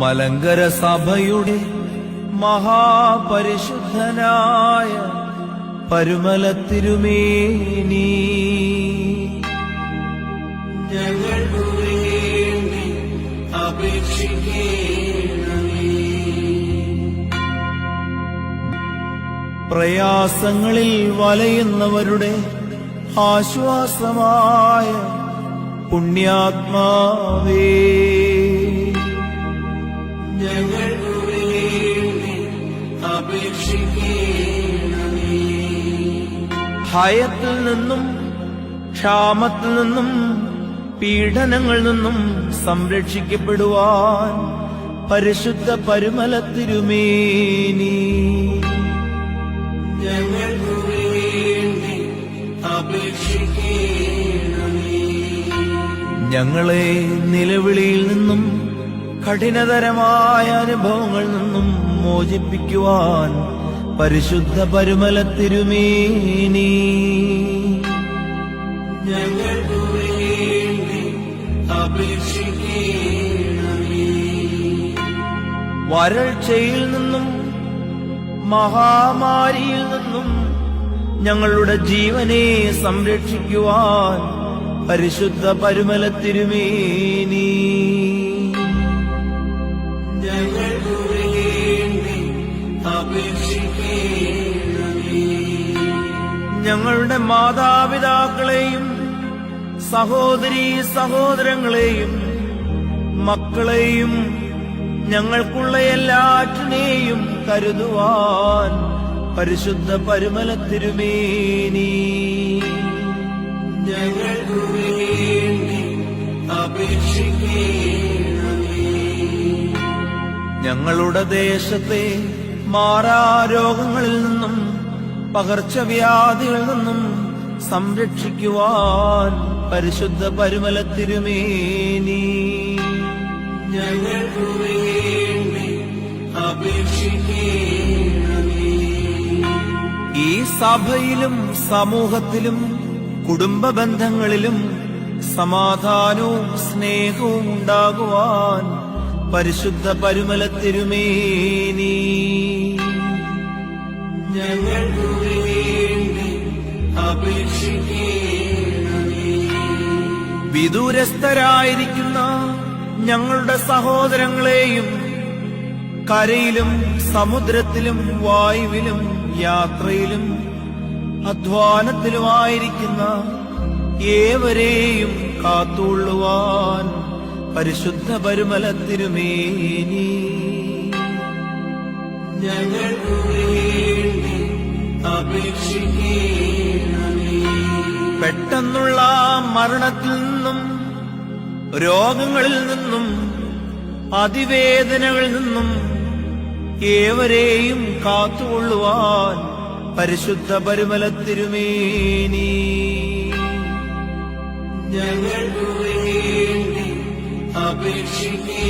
മലങ്കര സഭയുടെ മഹാപരിശുദ്ധനായ പരുമല തിരുമേനി. പ്രയാസങ്ങളിൽ വലയുന്നവരുടെ ആശ്വാസമായ പുണ്യാത്മാവേ. ഭയത്തിൽ നിന്നും ക്ഷാമത്തിൽ നിന്നും പീഡനങ്ങളിൽ നിന്നും സംരക്ഷിക്കപ്പെടുവാൻ പരിശുദ്ധ പരുമല തിരുമേനി. ഞങ്ങളെ നിലവിളിയിൽ നിന്നും കഠിനതരമായ അനുഭവങ്ങളിൽ നിന്നും മോചിപ്പിക്കുവാൻ പരിശുദ്ധ പരുമല തിരുമേനി. ഞങ്ങൾക്കു വേണ്ടി അപേക്ഷിക്കണമേ. വരൾച്ചയിൽ നിന്നും മഹാമാരിയിൽ നിന്നും ഞങ്ങളുടെ ജീവനെ സംരക്ഷിക്കുവാൻ പരിശുദ്ധ പരുമല തിരുമേനി. ഞങ്ങളുടെ മാതാപിതാക്കളെയും സഹോദരി സഹോദരങ്ങളെയും മക്കളെയും ഞങ്ങൾക്കുള്ള എല്ലാറ്റിനെയും കരുതുവാൻ പരിശുദ്ധ പരുമല തിരുമേനി. ഞങ്ങളുടെ ദേശത്തെ മാറാരോഗങ്ങളിൽ നിന്നും പകർച്ചവ്യാധികളിൽ നിന്നും സംരക്ഷിക്കുവാൻ പരിശുദ്ധ പരിമല തിരുമേനി ഈ സഭയിലും സമൂഹത്തിലും കുടുംബ ബന്ധങ്ങളിലും സമാധാനവും സ്നേഹവും ഉണ്ടാകുവാൻ പരിശുദ്ധ പരുമല തിരുമേനി. ഞങ്ങൾ വിദൂരസ്ഥരായിരിക്കുന്ന ഞങ്ങളുടെ സഹോദരങ്ങളെയും കരയിലും സമുദ്രത്തിലും വായുവിലും യാത്രയിലും അധ്വാനത്തിലുമായിരിക്കുന്ന ഏവരെയും കാത്തുകൊള്ളുവാൻ പരിശുദ്ധ പരുമല തിരുമേനി പെട്ടെന്നുള്ള മരണത്തിൽ നിന്നും രോഗങ്ങളിൽ നിന്നും അതിവേദനകളിൽ നിന്നും ഏവരെയും കാത്തുകൊള്ളുവാൻ പരിശുദ്ധ പരുമല തിരുമേനി ഞങ്ങൾക്കു বৃষ্টি